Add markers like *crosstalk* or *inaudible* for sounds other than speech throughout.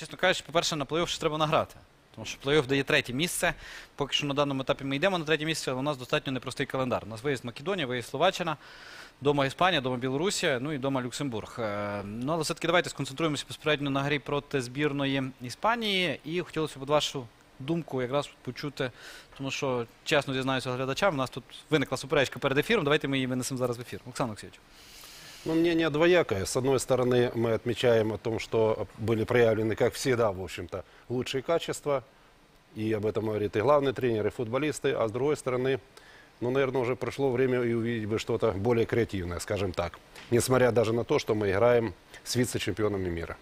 чесно кажучи, по-перше, на плей-офф ще треба награти. Тому що плей-офф дає третє місце. Поки що на даному етапі ми йдемо на третє місце, але у нас достатньо непростий календар. У нас виїзд Македонія, виїзд Словаччина, дома Іспанія, дома Білорусія, ну і дома Люксембург. Е, Ну, але все-таки давайте сконцентруємося безпосередньо на грі проти збірної Іспанії. І хотілося б вашу думку якраз почути, тому що, чесно зізнаюся глядачам, у нас тут виникла суперечка перед ефіром. Давайте ми її винесемо зараз в ефір. Олександр Олексійович. Ну, мнение двоякое. С одной стороны, мы отмечаем о том, что были проявлены, как всегда, в общем-то, лучшие качества. И об этом говорит и главный тренер, и футболисты. А с другой стороны, ну, наверное, уже прошло время и увидеть бы что-то более креативное, скажем так. Несмотря даже на то, что мы играем с вице-чемпионами мира.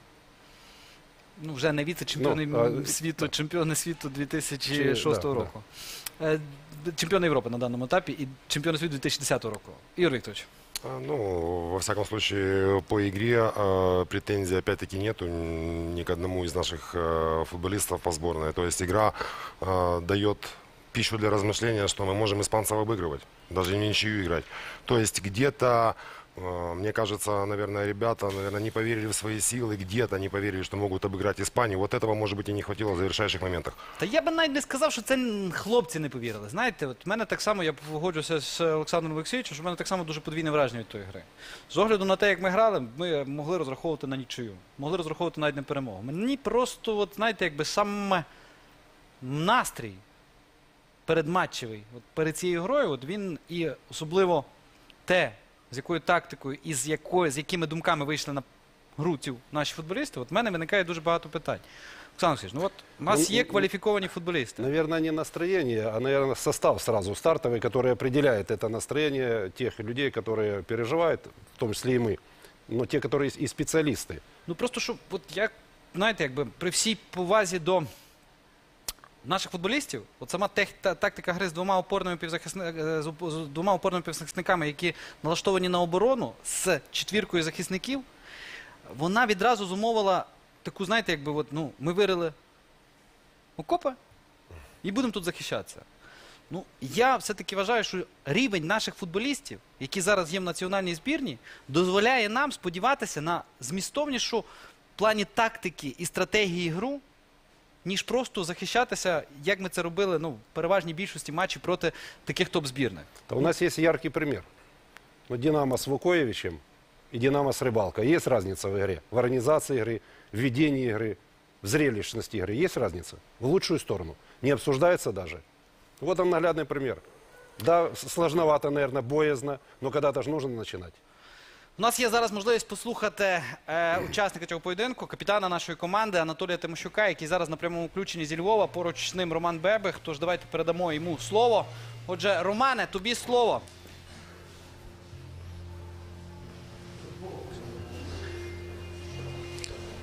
Ну, вже не віце-чемпіони Ну, а, світу, чемпіони світу 2006 Чи- да, року. Е, Чемпіони Європи на даному етапі і чемпіони світу 2010 року. Ігор Вікторович. А, Ну, во всяком случае, по игре э, претензий опять-таки нету ни к одному из наших э, футболистов по сборной. То есть игра э, дает пищу для размышления, что мы можем испанцев обыгрывать, даже в ничью играть. То есть где-то, мне кажется, наверное, ребята, наверное, не поверили в свои силы, где-то не поверили, что могут обыграть Испанию. Вот этого, может быть, и не хватило в завершающих моментах. Та я би навіть не сказав, що це н- хлопці не повірили. Знаєте, от в мене так само, я погоджуся з Олександром Олексійовичем, що в мене так само дуже подвійне враження від тої гри. З огляду на те, як ми грали, ми могли розраховувати на нічию. Могли розраховувати навіть на перемогу. Мені просто, от, знаєте, якби саме настрій передматчевий, от перед цією грою, от він і особливо те, з якою тактикою і з, якою, з якими думками вийшли на гру ці наші футболісти, от в мене виникає дуже багато питань. Олександр Олексійович, ну от у нас Ну, є ну, кваліфіковані футболісти. Наверное, не настроение, а, наверное, состав сразу стартовый, который определяет это настроение тех людей, которые переживают, в том числе и мы. Но те, которые и специалисты. Ну просто що, от як, знаєте, якби при всій повазі до наших футболістів, от сама тактика гри з двома опорними півзахисни, з, оп- з двома опорними півзахисниками, які налаштовані на оборону з четвіркою захисників, вона відразу зумовила таку, знаєте, якби от, ну, ми вирили окопи і будемо тут захищатися. Ну, я все-таки вважаю, що рівень наших футболістів, які зараз є в національній збірні, дозволяє нам сподіватися на змістовнішу в плані тактики і стратегії гру, ніж просто захищатися, як ми це робили ну, в переважній більшості матчів проти таких топ-збірних. То у нас есть яркий пример. Ну, Динамо с Вуковичем и Динамо с Рыбалкой. Есть разница в игре? В организации игры, в ведении игры, в зрелищности игры. Есть разница? В лучшую сторону. Не обсуждается даже. Вот он наглядный пример. Да, с- сложновато, наверное, боязно, но когда-то же нужно начинать. У нас є зараз можливість послухати е, учасника цього поєдинку, капітана нашої команди Анатолія Тимощука, який зараз на прямому включенні зі Львова. Поруч з ним Роман Бебех. Тож давайте передамо йому слово. Отже, Романе, тобі слово.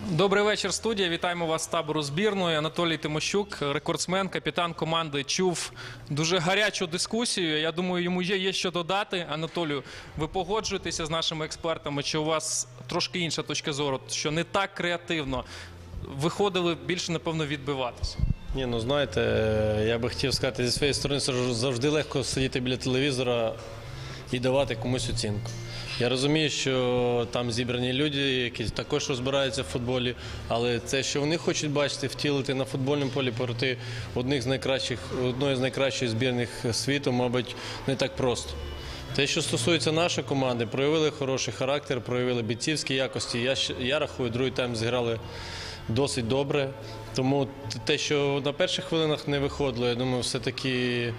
Добрий вечір, студія. Вітаємо вас з табору збірної. Анатолій Тимощук, рекордсмен, капітан команди, чув дуже гарячу дискусію. Я думаю, йому є, є що додати. Анатолію, ви погоджуєтеся з нашими експертами, чи у вас трошки інша точка зору, що не так креативно виходили більше, напевно, відбиватися. Ні, ну знаєте, я би хотів сказати, зі своєї сторони завжди легко сидіти біля телевізора і давати комусь оцінку. Я розумію, що там зібрані люди, які також розбираються в футболі, але це, що вони хочуть бачити, втілити на футбольному полі проти одних з найкращих, одної з найкращих збірних світу, мабуть, не так просто. Те, що стосується нашої команди, проявили хороший характер, проявили бійцівські якості. Я, я рахую, другий тайм зіграли досить добре. Тому те, що на перших хвилинах не виходило, я думаю, все-таки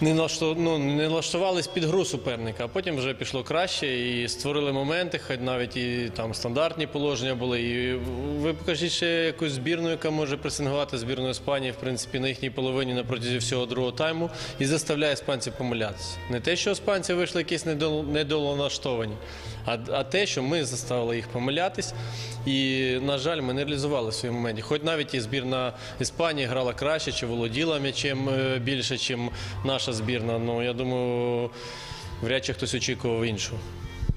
не, налашту- ну, не налаштувались під гру суперника, а потім вже пішло краще і створили моменти, хоч навіть і там стандартні положення були. І ви покажіть ще якусь збірну, яка може пресингувати збірну Іспанії, в принципі, на їхній половині на протязі всього другого тайму і заставляє іспанців помилятися. Не те, що іспанці вийшли якісь недол- недолаштовані, а, а те, що ми заставили їх помилятись. І, на жаль, ми не реалізували свої моменти. Хоч навіть і збірна Іспанії грала краще, чи володіла м'ячем е, більше, ніж наша збірна. Ну я думаю, вряд чи хтось очікував іншого.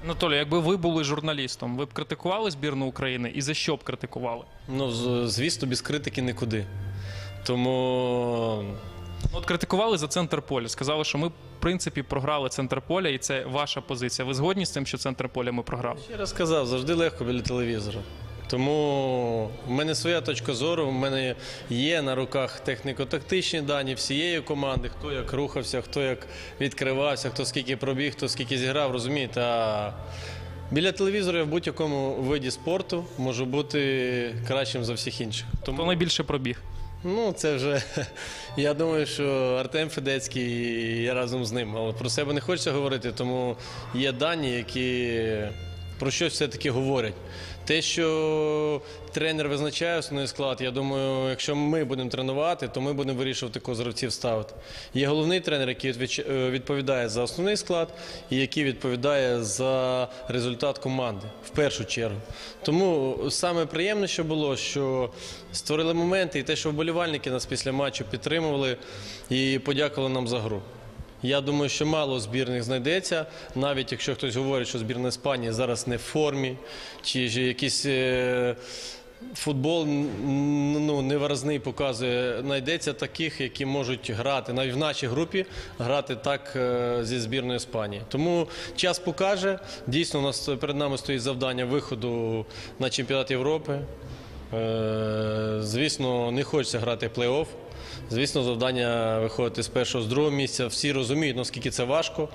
Анатолій, якби ви були журналістом, ви б критикували збірну України і за що б критикували? Ну, звісно, без критики нікуди. Тому От критикували за центр поля. Сказали, що ми, в принципі, програли центр поля, і це ваша позиція. Ви згодні з тим, що центр поля ми програли? ще раз сказав, завжди легко біля телевізора. Тому в мене своя точка зору. В мене є на руках техніко-тактичні дані всієї команди, хто як рухався, хто як відкривався, хто скільки пробіг, хто скільки зіграв, розумієте. А біля телевізора я в будь-якому виді спорту можу бути кращим за всіх інших. Хто найбільше пробіг? Ну, це вже *laughs* я думаю, що Артем Федецький і я разом з ним. Але про себе не хочеться говорити, тому є дані, які про щось все-таки говорять. Те, що тренер визначає основний склад, я думаю, якщо ми будемо тренувати, то ми будемо вирішувати, кого з ставити. Є головний тренер, який е, відповідає за основний склад і який відповідає за результат команди в першу чергу. Тому саме приємне, що було, що створили моменти, і те, що вболівальники нас після матчу підтримували і подякували нам за гру. Я думаю, що мало збірних знайдеться, навіть якщо хтось говорить, що збірна Іспанії зараз не в формі, чи ж якийсь е, футбол ну, невиразний показує, знайдеться таких, які можуть грати навіть в нашій групі, грати так е, зі збірною Іспанії. Тому час покаже. Дійсно, у нас перед нами стоїть завдання виходу на чемпіонат Європи. Е, Звісно, не хочеться грати плей-офф. Звісно, завдання виходити з першого, з другого місця. Всі розуміють, наскільки це важко.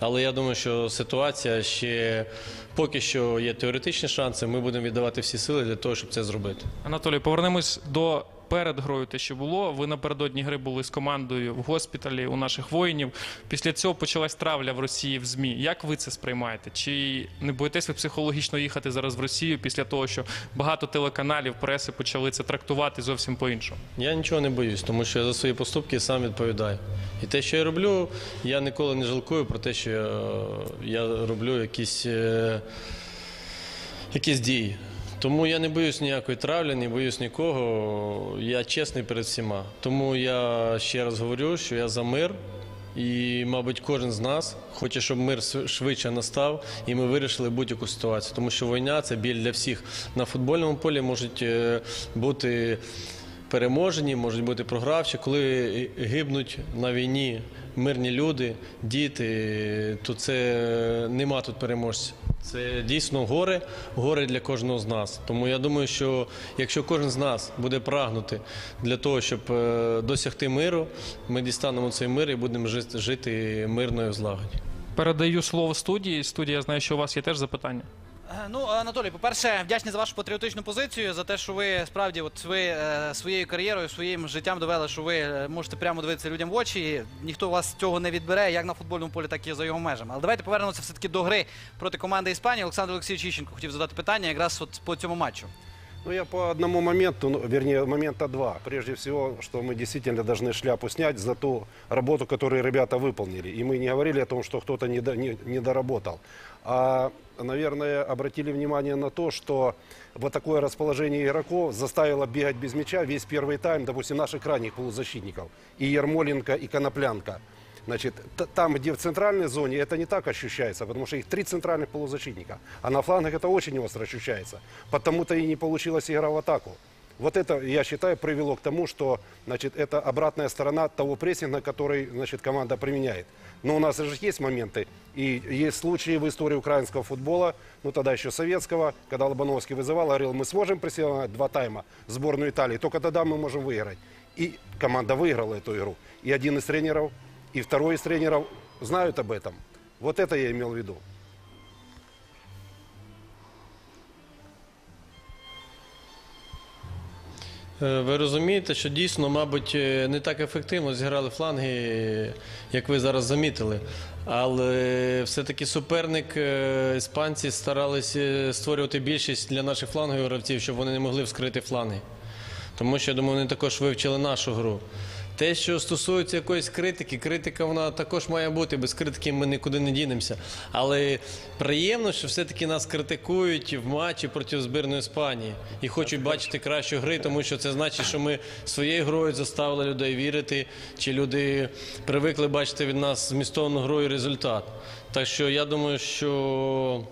Але я думаю, що ситуація ще поки що є теоретичні шанси. Ми будемо віддавати всі сили для того, щоб це зробити. Анатолій, повернемось до перед грою те, що було. Ви напередодні гри були з командою в госпіталі у наших воїнів. Після цього почалась травля в Росії в ЗМІ. Як ви це сприймаєте? Чи не боїтесь ви психологічно їхати зараз в Росію після того, що багато телеканалів, преси почали це трактувати зовсім по-іншому? Я нічого не боюсь, тому що я за свої поступки сам відповідаю. І те, що я роблю, я ніколи не жалкую про те, що я, я роблю якісь, е, якісь дії. Тому я не боюсь ніякої травлі, не боюсь нікого. Я чесний перед всіма. Тому я ще раз говорю, що я за мир. І, мабуть, кожен з нас хоче, щоб мир швидше настав, і ми вирішили будь-яку ситуацію. Тому що війна це біль для всіх. На футбольному полі можуть е, бути переможені, можуть бути програвші. Коли гибнуть на війні мирні люди, діти, то це нема тут переможців. Це дійсно горе, горе для кожного з нас. Тому я думаю, що якщо кожен з нас буде прагнути для того, щоб е, досягти миру, ми дістанемо цей мир і будемо жити, жити мирно і в злагоді. Передаю слово студії. Студія, я знаю, що у вас є теж запитання. Е, Ну, Анатолій, по-перше, вдячний за вашу патріотичну позицію, за те, що ви справді от ви е, своєю кар'єрою, своїм життям довели, що ви е, можете прямо дивитися людям в очі. і Ніхто вас цього не відбере, як на футбольному полі, так і за його межами. Але давайте повернемося все-таки до гри проти команди Іспанії. Олександр Олексійович Іщенко хотів задати питання якраз от по цьому матчу. Ну, я по одному моменту, ну, вернее, момента два. Прежде всего, что мы действительно должны шляпу снять за ту работу, которую ребята выполнили. И мы не говорили о том, что кто-то не, до- не- не доработал. А, наверное, обратили внимание на то, что вот такое расположение игроков заставило бегать без мяча весь первый тайм, допустим, наших крайних полузащитников. И Ермоленко, и Коноплянка. Значит, там, где в центральной зоне, это не так ощущается, потому что их три центральных полузащитника. А на флангах это очень остро ощущается. Потому-то и не получилась игра в атаку. Вот это, я считаю, привело к тому, что значит, это обратная сторона того прессинга, который значит, команда применяет. Но у нас же есть моменты, и есть случаи в истории украинского футбола, ну тогда еще советского, когда Лобановский вызывал, говорил, мы сможем прессинговать два тайма сборную Италии, только тогда мы можем выиграть. И команда выиграла эту игру. И один из тренеров, и второй из тренеров знают об этом. Вот это я имел в виду. Е, Ви розумієте, що дійсно, мабуть, е, не так ефективно зіграли фланги, як ви зараз замітили. Але все-таки суперник, е, іспанці старалися створювати більшість для наших флангових гравців, щоб вони не могли вскрити фланги. Тому що, я думаю, вони також вивчили нашу гру. Те, що стосується якоїсь критики, критика вона також має бути. Без критики ми нікуди не дінемося. Але приємно, що все-таки нас критикують в матчі проти збірної Іспанії і хочуть бачити кращу гри, тому що це значить, що ми своєю грою заставили людей вірити, чи люди привикли бачити від нас змістовну гру і результат. Так що я думаю, що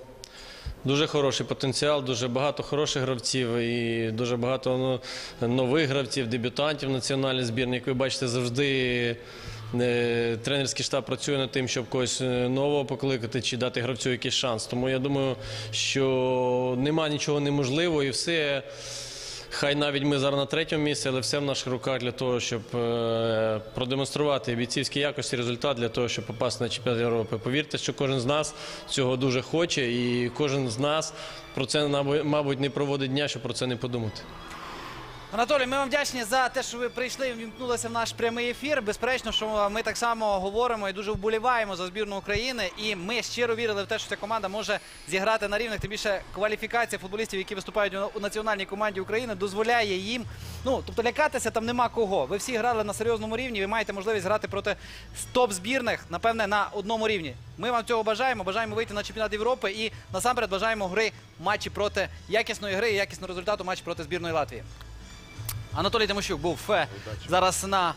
Дуже хороший потенціал, дуже багато хороших гравців і дуже багато ну, нових гравців, дебютантів національної збірної. Як ви бачите, завжди е, тренерський штаб працює над тим, щоб когось е, нового покликати чи дати гравцю якийсь шанс. Тому я думаю, що нема нічого неможливого і все. Хай навіть ми зараз на третьому місці, але все в наших руках для того, щоб е, продемонструвати бійцівські якості, результат для того, щоб попасти на чемпіонат Європи. Повірте, що кожен з нас цього дуже хоче, і кожен з нас про це мабуть не проводить дня, щоб про це не подумати. Анатолій, ми вам вдячні за те, що ви прийшли і вімкнулися в наш прямий ефір. Безперечно, що ми так само говоримо і дуже вболіваємо за збірну України. І ми щиро вірили в те, що ця команда може зіграти на рівних. Тим більше кваліфікація футболістів, які виступають у- національній команді України, дозволяє їм. Ну тобто лякатися там нема кого. Ви всі грали на серйозному рівні. Ви маєте можливість грати проти топ збірних, напевне, на одному рівні. Ми вам цього бажаємо. Бажаємо вийти на чемпіонат Європи і насамперед бажаємо гри матчі проти якісної гри і якісного результату матчі проти збірної Латвії. Анатолій Тимощук був е, зараз на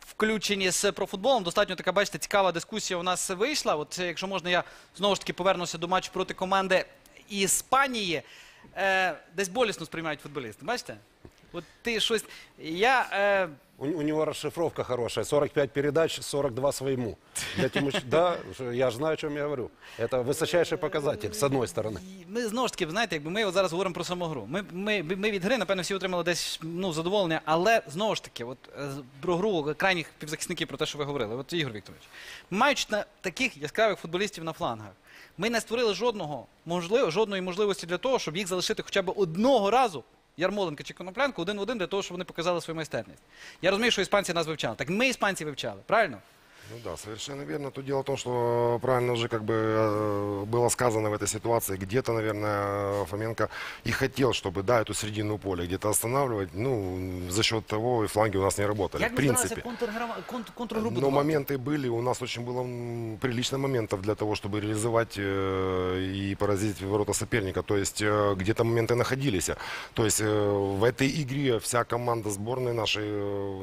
включенні з профутболом. Достатньо така, бачите, цікава дискусія у нас вийшла. От е, якщо можна, я знову ж таки повернуся до матчу проти команди Іспанії. Е, десь болісно сприймають футболісти. Бачите? От ти щось. Я. Е, У, у него расшифровка хорошая. 45 передач, 42 своему. Для Тимош- Да, я же знаю, о чем я говорю. Это высочайший показатель, с одной стороны. І Ми знову ж таки, знаєте, якби ми от зараз говоримо про саму гру. Ми, ми, ми від гри, напевно, всі отримали десь ну, задоволення, але знову ж таки, от е, з- про гру крайніх півзахисників, про те, що ви говорили. От Ігор Вікторович, маючи на таких яскравих футболістів на флангах, ми не створили жодного можливо, жодної можливості для того, щоб їх залишити хоча б одного разу. Ярмоленка чи Коноплянку один в один для того, щоб вони показали свою майстерність. Я розумію, що іспанці нас вивчали. Так ми іспанці вивчали, правильно? Ну да, совершенно верно. Тут дело в том, что правильно уже как бы э, было сказано в этой ситуации. Где-то, наверное, Фоменко и хотел, чтобы, да, эту середину поля где-то останавливать. Ну, за счет того и фланги у нас не работали. Як в принципе. контр, контргру Но моменты были, у нас очень было прилично моментов для того, чтобы реализовать э, и поразить ворота соперника. То есть э, где-то моменты находились. То есть в этой игре вся команда сборной нашей,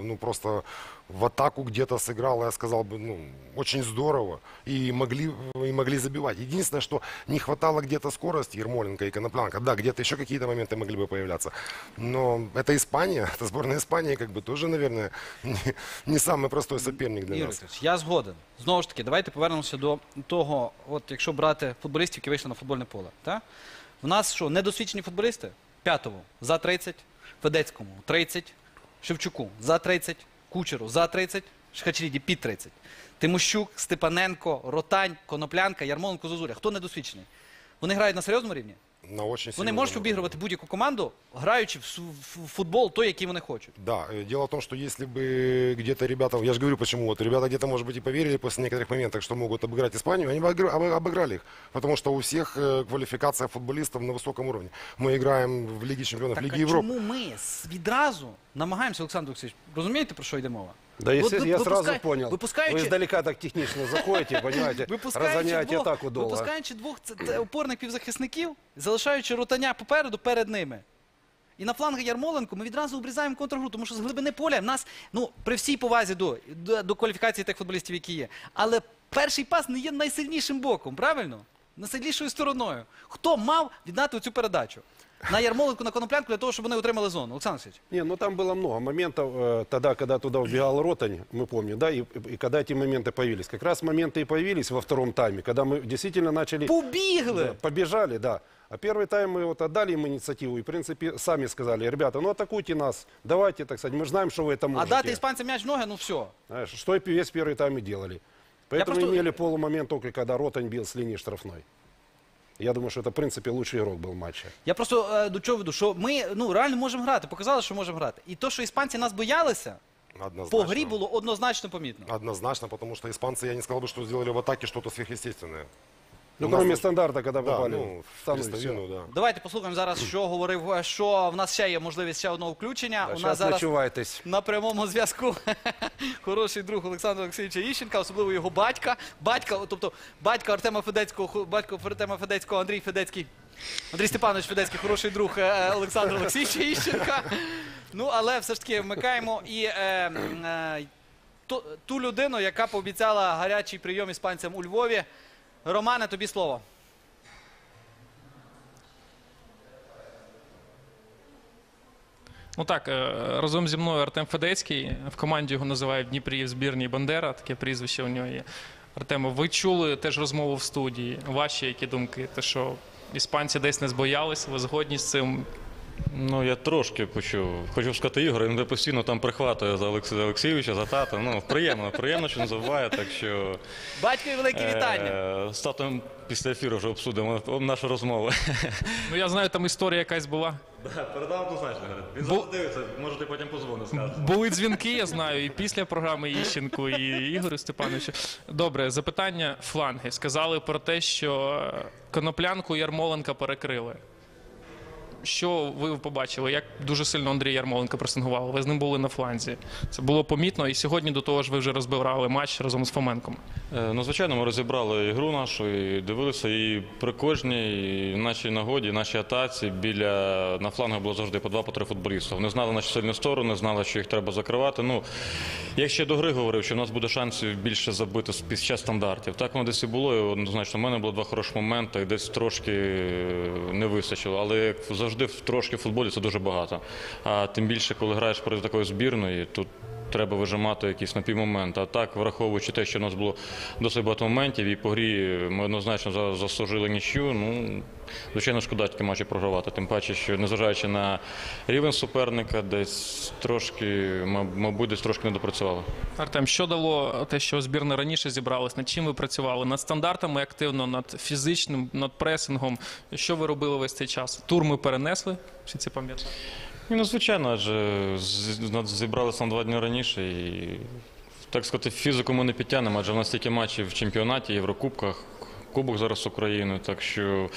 ну просто в атаку где-то сыграла, я сказал бы, ну, очень здорово. И могли, и могли забивать. Единственное, что не хватало где-то скорости Ермоленко и Коноплянка. Да, где-то еще какие-то моменты могли бы появляться. Но это Испания, *laughs* это сборная Испании, как бы тоже, наверное, не, не самый простой соперник для Ігор нас. Вікторович, я згоден. Знову ж таки, давайте повернемося до того, от якщо брати футболістів, які вийшли на футбольне поле. Та? В нас що, недосвідчені футболісти? П'ятому за 30, Федецькому 30, Шевчуку за 30, Кучеру за 30, Шхачріді під 30. Тимощук, Степаненко, Ротань, Коноплянка, Ярмоленко, Зозуля. Хто недосвідчений? Вони грають на серйозному рівні? На очень Вони серьезном можуть уровне. обігрувати будь-яку команду, граючи в су- в футбол той, який вони хочуть. Да, э, дело в том, что если бы где-то ребята, я же говорю почему, вот ребята где-то, может быть, и поверили после некоторых моментов, что могут обыграть Испанию, они бы обыгр- обы- обыграли их. Потому что у всех э, квалификация футболистов на высоком уровне. Мы играем в Лиге чемпионов, Так, Лиге а Европы. чому ми с- відразу намагаємося, Олександр Олексійович, розумієте, про що йде мова? Да, От естественно, ви- я сразу випускай- понял. Випускаючи, Вы издалека так технично заходите, понимаете, двох, атаку долго. випускаючи двох опорних півзахисників, залишаючи ротання попереду перед ними. І на фланги Ярмоленко ми відразу обрізаємо контргру, тому що з глибини поля в нас, ну, при всій повазі до, до, до кваліфікації тих футболістів, які є. Але перший пас не є найсильнішим боком, правильно? Найсильнішою стороною. Хто мав віддати цю передачу? На Ярмоленку, на коноплянку для того, щоб вони отримали зону. Олександр Олексійович. Не, ну там было много моментов э, тогда, когда туда убегал Ротань, мы помним, да, и, и когда эти моменты появились. Как раз моменты и появились во втором тайме, когда мы действительно начали... Побігли! Да, побежали, да. А первый тайм мы вот отдали им инициативу и, в принципе, сами сказали, ребята, ну атакуйте нас, давайте, так сказать, мы же знаем, что вы это А можете. дати іспанцям м'яч в ноги, ну все. Знаешь, что и весь первый тайм и делали. Поэтому просто- имели полумомент только, когда Ротань бил с линии штрафной. Я думаю, что это, в принципе, лучший игрок был матча. Я просто е, до чого веду, що ми ну реально можемо грати, показали, що можемо грати. І то, що іспанці нас боялися, Однозначно. по грі було однозначно помітно. Однозначно, потому что испанцы, я не сказал бы, что сделали в атаке что-то сверхъестественное. Ну, У нас кроме стандарта, когда Да, попали ну, в всё. да. Давайте послухаємо зараз, що говорив, е, що в нас ще є можливість ще одного включення. Да, У нас сейчас зараз начувайтесь. на прямому зв'язку *laughs* хороший друг Олександра Олексійовича Іщенка, особливо його батька. Батька, тобто батька Артема Федецького, батько Артема Федецького, Андрій Федецький. Андрій Степанович Федецький, хороший друг е, Олександра Олексійовича Іщенка. Ну, але все ж таки вмикаємо і е, м, е, ту, ту людину, яка пообіцяла гарячий прийом іспанцям у Львові. Романе, тобі слово. Ну так, е, разом зі мною Артем Федецький. В команді його називають Дніпрі в збірній Бандера. Таке прізвище у нього є. Артемо, ви чули теж розмову в студії. Ваші які думки? Те, що іспанці десь не збоялися? ви згодні з цим Ну, я трошки почув. Хочу сказати, Ігор, він постійно там прихватує за Олекс... Олексійовича, за тата. Ну, приємно, приємно, що не забуває, так що. Батькові велике вітання. Е, з татом після ефіру вже обсудимо нашу розмову. *laughs* Ну я знаю, там історія якась була. Передав однозначно, Він зараз дивиться, може ти потім позвониш, скажеш. Були дзвінки, я знаю, і після програми Іщенку, і Ігорю Степановичу. Добре, запитання фланги. Сказали про те, що коноплянку Ярмоленка перекрили. Що ви побачили? Як дуже сильно Андрій Ярмоленко пресингував? Ви з ним були на фланзі. Це було помітно, і сьогодні до того ж ви вже розбирали матч разом з Фоменком. Е, Ну, звичайно, ми розібрали ігру нашу і дивилися, і при кожній нашій нагоді, нашій атаці біля на флангах було завжди по два по три футболіста. Вони знали наші сильні сторони, знали, що їх треба закривати. Ну, я ще до гри говорив, що в нас буде шансів більше забити під час стандартів. Так воно десь і було. І однозначно, в мене було два хороші моменти, десь трошки е, не вистачило. Але як завжди трошки в футболі це дуже багато. А тим більше, коли граєш проти такої збірної, тут треба вижимати якісь напівмомент. А так, враховуючи те, що у нас було досить багато моментів, і по грі ми однозначно за- заслужили нічю. Ну, звичайно, шкода такі матчі програвати. Тим паче, що незважаючи на рівень суперника, десь трошки, маб- мабуть, десь трошки не допрацювали. Артем, що дало те, що збірна раніше зібралась? Над чим ви працювали? Над стандартами активно, над фізичним, над пресингом. Що ви робили весь цей час? Тур ми перенесли, всі це пам'ятають. Ні, ну, звичайно, адже з- зібралися на два дні раніше і. Так сказати, фізику ми не підтягнемо, адже в нас стільки матчів в чемпіонаті, Єврокубках, Кубок зараз України. Так що,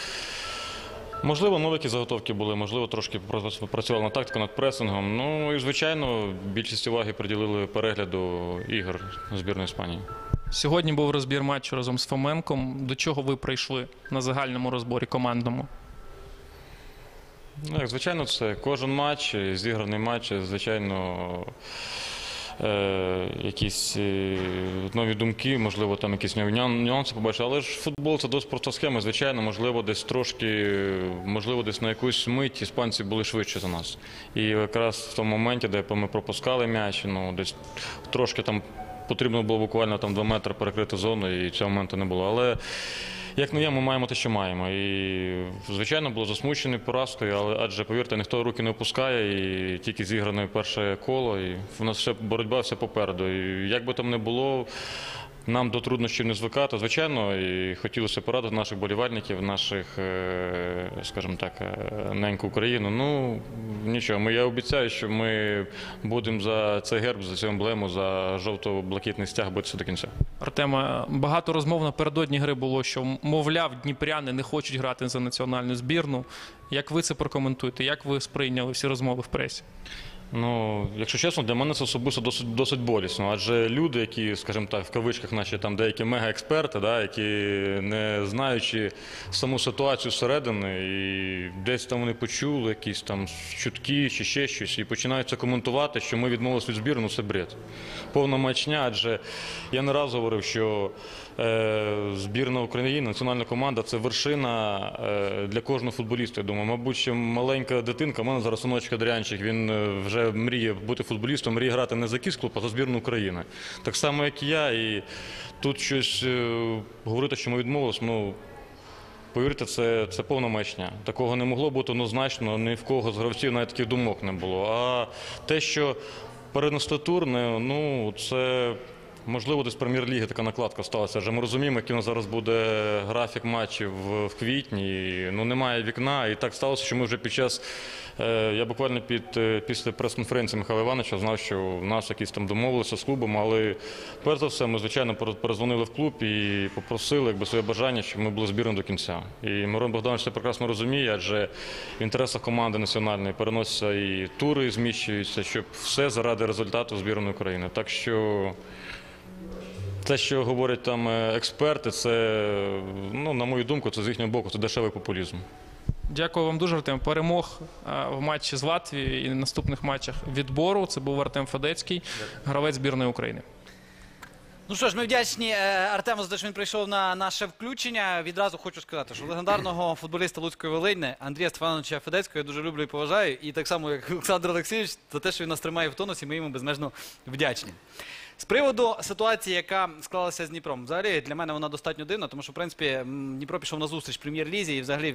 можливо, нові заготовки були, можливо, трошки просто працювали над тактикою, над пресингом. Ну і, звичайно, більшість уваги приділили перегляду ігор збірної Іспанії. Сьогодні був розбір матчу разом з Фоменком. До чого ви прийшли на загальному розборі командному? Ну, як звичайно, це кожен матч, е, зіграний матч, е, звичайно, е, якісь нові думки, можливо, там якісь нюанси побачили. Але ж футбол це досить проста схема. Звичайно, можливо, десь трошки, можливо, десь на якусь мить іспанці були швидше за нас. І якраз в тому моменті, де ми пропускали м'яч, ну десь трошки там потрібно було буквально там 2 метри перекрити зону, і цього моменту не було. Але як не є, ми маємо те, що маємо. І, звичайно, було засмучений поразкою, але адже, повірте, ніхто руки не опускає, і тільки зігране перше коло, і в нас ще боротьба все попереду. І як би там не було, нам до труднощів не звикати. Звичайно, і хотілося порадити наших болівальників, наших, е, скажімо так, е, неньку Україну. Ну, нічого, ми, я обіцяю, що ми будемо за цей герб, за цю емблему, за жовто-блакитний стяг битися до кінця. Артема, багато розмов напередодні гри було, що, мовляв, дніпряни не хочуть грати за національну збірну. Як ви це прокоментуєте? Як ви сприйняли всі розмови в пресі? Ну, якщо чесно, для мене це особисто досить, досить болісно. Адже люди, які, скажімо так, в кавичках наші там деякі мегаексперти, да, які не знаючи саму ситуацію зсередини, і десь там вони почули якісь там чутки чи ще щось, і починають це коментувати, що ми відмовилися від збірну, це бред. Повна маячня, адже я не раз говорив, що е, збірна України, національна команда це вершина е, для кожного футболіста. Я думаю, мабуть, ще маленька дитинка, у мене зараз синочка Дрянчик, він е, вже мріє бути футболістом, мріє грати не за якийсь клуб, а за збірну України. Так само, як і я. І тут щось е, говорити, що ми відмовилися, ну. Повірте, це, це повна маячня. Такого не могло бути однозначно, ні в кого з гравців навіть таких думок не було. А те, що перенести тур, ну це можливо десь прем'єр-ліги така накладка сталася. Адже ми розуміємо, який у нас зараз буде графік матчів в, в квітні. Ну немає вікна. І так сталося, що ми вже під час. Е, я буквально під, е, після прес-конференції Михайла Івановича знав, що в нас якісь там домовилися з клубом, але перш за все ми, звичайно, перезвонили в клуб і попросили якби, своє бажання, щоб ми були збірні до кінця. І Мирон Богданович це прекрасно розуміє, адже в інтересах команди національної переносяться і тури зміщуються, щоб все заради результату збірної України. Так що. Те, що говорять там е, експерти, це, ну, на мою думку, це з їхнього боку, це дешевий популізм. Дякую вам дуже, Артем. Перемог в матчі з Латвією і наступних матчах відбору. Це був Артем Федецький, гравець збірної України. Ну що ж, ми вдячні е, Артему за те, що він прийшов на наше включення. Відразу хочу сказати, що легендарного футболіста Луцької Волині Андрія Стефановича Федецького я дуже люблю і поважаю. І так само, як Олександр Олексійович, за те, що він нас тримає в тонусі, ми йому безмежно вдячні. З приводу ситуації, яка склалася з Дніпром, взагалі для мене вона достатньо дивна, тому що в принципі Дніпро пішов на зустріч прем'єр-лізі і взагалі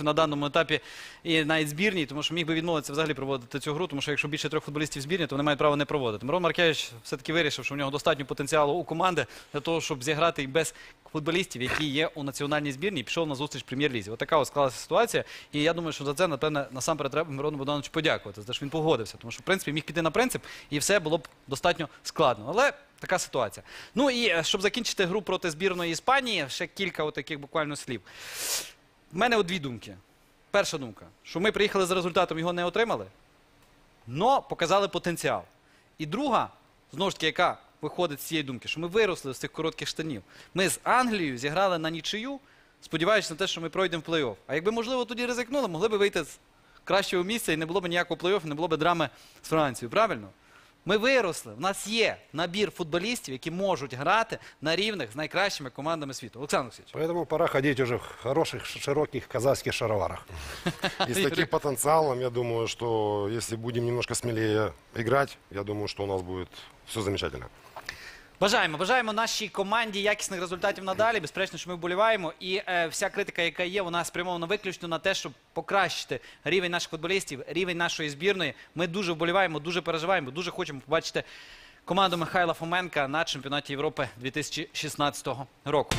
на даному етапі і навіть збірній, тому що міг би відмовитися взагалі проводити цю гру, тому що якщо більше трьох футболістів збірні, то вони мають право не проводити. Мирон Маркевич все-таки вирішив, що в нього достатньо потенціалу у команди для того, щоб зіграти і без футболістів, які є у національній збірні, пішов на зустріч прем'єр-лізі. Отака от склалася ситуація. І я думаю, що за це, напевне, насамперед треба Мирону Богдановичу подякувати, за що він погодився, тому що в принципі міг піти на принцип, і все було б достатньо складно. Але така ситуація. Ну і е, щоб закінчити гру проти збірної Іспанії, ще кілька таких буквально слів. У мене дві думки. Перша думка, що ми приїхали за результатом, його не отримали, але показали потенціал. І друга, знову ж таки, яка виходить з цієї думки, що ми виросли з цих коротких штанів. Ми з Англією зіграли на нічию, сподіваючись на те, що ми пройдемо в плей-офф. А якби, можливо, тоді ризикнули, могли б вийти з кращого місця і не було б ніякого плей-офф, не було б драми з Францією. Правильно? Ми виросли. В нас є набір футболістів, які можуть грати на рівних з найкращими командами світу. Олександр Олексійович. Поэтому пора ходить уже в хороших, широких казахских шароварах. *laughs* И с таким потенциалом, я думаю, что если будем немножко смелее играть, я думаю, что у нас будет все замечательно. Бажаємо, бажаємо нашій команді якісних результатів надалі. Безперечно, що ми вболіваємо. І е, вся критика, яка є, вона спрямована виключно на те, щоб покращити рівень наших футболістів, рівень нашої збірної. Ми дуже вболіваємо, дуже переживаємо, дуже хочемо побачити команду Михайла Фоменка на чемпіонаті Європи 2016 року.